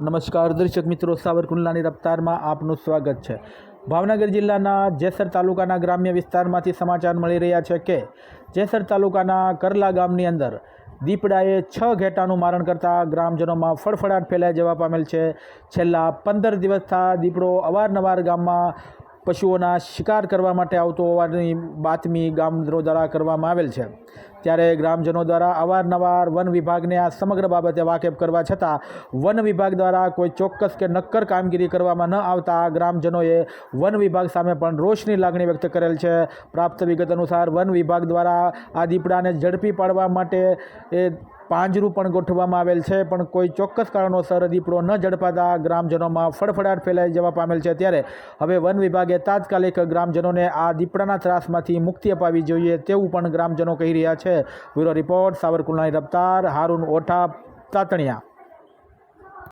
નમસ્કાર, દર્શક મિત્રો, સાવરકુંડલાની રફતારમાં આપનું સ્વાગત છે. ભાવનગર જિલ્લાના જેસર તાલુકાના ગ્રામ્ય વિસ્તારમાંથી સમાચાર મળી રહ્યા છે કે, જેસર તાલુકાના કરલા ગામની અંદર દીપડાએ છ ઘેટાનું મારણ કરતા ગ્રામજનોમાં ફળફળાટ ફેલાઈ જવા પામેલ છે. છેલ્લા પંદર દિવસથી દીપડો અવારનવાર ગામમાં પશુઓના શિકાર કરવા માટે આવતો હોવાની બાતમી ગામજનો દ્વારા કરવામાં આવેલ છે. ત્યારે ગ્રામજનો દ્વારા અવારનવાર વન વિભાગને આ સમગ્ર બાબતે વાકેફ કરવા છતાં વન વિભાગ દ્વારા કોઈ ચોક્કસ કે નક્કર કામગીરી કરવામાં ન આવતા ગ્રામજનોએ વન વિભાગ સામે પણ રોષની લાગણી વ્યક્ત કરેલ છે. પ્રાપ્ત વિગત અનુસાર વન વિભાગ દ્વારા આ દીપડાને ઝડપી પાડવા માટે એ પાંજરું પણ ગોઠવવામાં આવેલ છે, પણ કોઈ ચોક્કસ કારણોસર દીપડો ન ઝડપાતા ગ્રામજનોમાં ફળફડાટ ફેલાઈ જવા પામેલ છે. ત્યારે હવે વન વિભાગે તાત્કાલિક ગ્રામજનોને આ દીપડાના ત્રાસમાંથી મુક્તિ અપાવી જોઈએ તેવું પણ ગ્રામજનો કહી રહ્યા છે. બ્યુરો રિપોર્ટ, સાવરકુંડલાની રફતાર, હારૂન ઓઠા, તાતણિયા.